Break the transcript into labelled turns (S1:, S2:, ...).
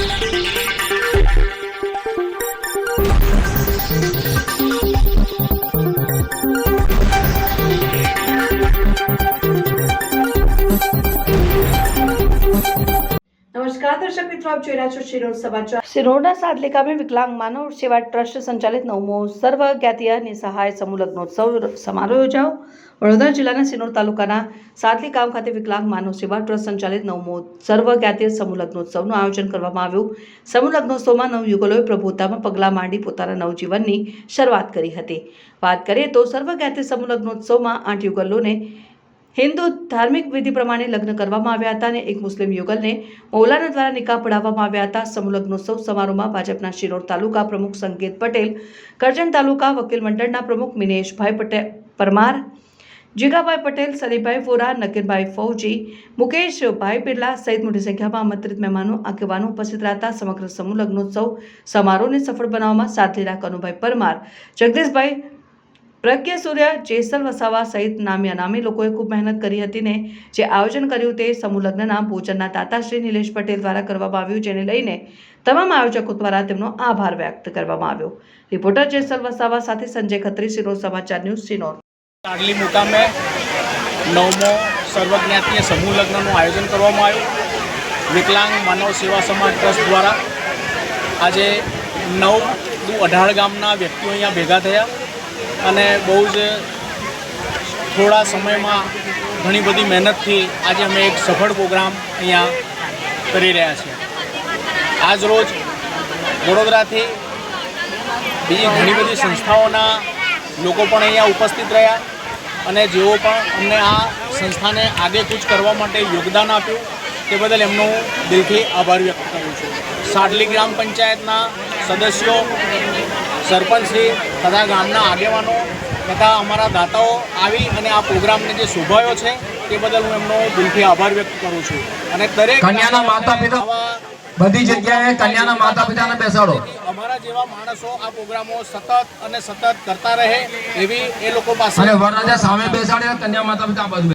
S1: Thank you. દર્શક મિત્રો આપ જોઈ રહ્યા છો શિરોડ સમાચાર. શિરોડના સાદલી ગામે વિકલાંગ માનવ સેવા ટ્રસ્ટ સંચાલિત નવમો સર્વ જ્ઞાતીય નિસહાય સમૂહ લગ્નોત્સવ સમારોહ યોજાયો. વડોદરા જિલ્લાના સિનોર તાલુકાના સાદલી ગામ ખાતે વિકલાંગ માનવ સેવા ટ્રસ્ટ સંચાલિત નવમો સર્વ જ્ઞાતિય સમૂહ લગ્નોત્સવનું આયોજન કરવામાં આવ્યું. સમૂહ લગ્નોત્સવમાં નવયુગલોએ પ્રભુતામાં પગલાં માંડી પોતાના નવજીવનની શરૂઆત કરી હતી. વાત કરીએ તો સર્વ જ્ઞાતિય સમૂહ લગ્નોત્સવમાં આઠ યુગલોને હિન્દુ ધાર્મિક વિધિ પ્રમાણે લગ્ન કરવામાં આવ્યા હતા અને એક મુસ્લિમ યુગલને મૌલાના દ્વારા નિકાહ પઢાવવામાં આવ્યા હતા. સમલગ્નોત્સવ સમારોહમાં ભાજપના શિરોડ તાલુકા પ્રમુખ સંકેત પટેલ, કરજણ તાલુકા વકીલ મંડળના પ્રમુખ મિનેશભાઈ પટેલ પરમાર, જીગાભાઈ પટેલ સલીભાઈ ફોરા નકીરભાઈ ફૌજી, મુકેશભાઈ બિરલા સહિત મોટી સંખ્યામાં આમંત્રિત મહેમાનો, આગેવાનો ઉપસ્થિત રહેતા સમગ્ર સમૂહ લગ્નોત્સવ સમારોહને સફળ બનાવવામાં સાથ લીધા કનુભાઈ પરમાર, જગદીશભાઈ પ્રજ્ઞ સૂર્ય, જેસલ વસાવા સહિત નામી અનામી લોકોએ ખૂબ મહેનત કરી હતી ને જે આયોજન કર્યું તે સમૂહ લગ્નના ભોજનના તાતાશ્રી નિલેશ પટેલ દ્વારા કરવામાં આવ્યું, જેને લઈને તમામ આયોજકો દ્વારા તેમનો આભાર વ્યક્ત કરવામાં આવ્યો. રિપોર્ટર જેસલ વસાવા સાથે સંજય ખત્રી સિરોર સમાચાર ન્યૂઝ સિનોર
S2: આગલી મુકામે નવમો સર્વજ્ઞાતીય સમૂહ લગ્નનું આયોજન કરવામાં આવ્યું. વિકલાંગ માનવ સેવા સમાજ ટ્રસ્ટ દ્વારા આજે નવ અઢાર ગામના વ્યક્તિઓ અહીંયા ભેગા થયા. અને બહુ જ થોડા સમયમાં ઘણી બધી મહેનતથી આજે અમે એક સફળ પ્રોગ્રામ અહીંયા કરી રહ્યા છીએ. આજ રોજ વડોદરાથી બીજી ઘણી બધી સંસ્થાઓના લોકો પણ અહીંયા ઉપસ્થિત રહ્યા અને જેઓ પણ અમને આ સંસ્થાને આગે કૂચ કરવા માટે યોગદાન આપ્યું તે બદલ એમનો દિલથી આભાર વ્યક્ત કરું છું. સાડલી ગ્રામ પંચાયતના સદસ્યો, સરપંચશ્રી તથા ગામના આગેવાનો તથા અમારા દાતાઓ આવી અને આ પ્રોગ્રામને જે શોભાયો છે તે બદલ હું એમનો દિલથી આભાર વ્યક્ત કરું છું. અને દરેક
S3: કન્યાના માતા પિતા બધી જગ્યાએ કન્યાના માતા પિતાને બેસાડો.
S2: અમારા જેવા માણસો આ પ્રોગ્રામો સતત અને સતત કરતા રહે એવી એ લોકો પાસે
S3: અને વરરાજા સામે બેસાડે કન્યા માતા પિતા આ બાજુ.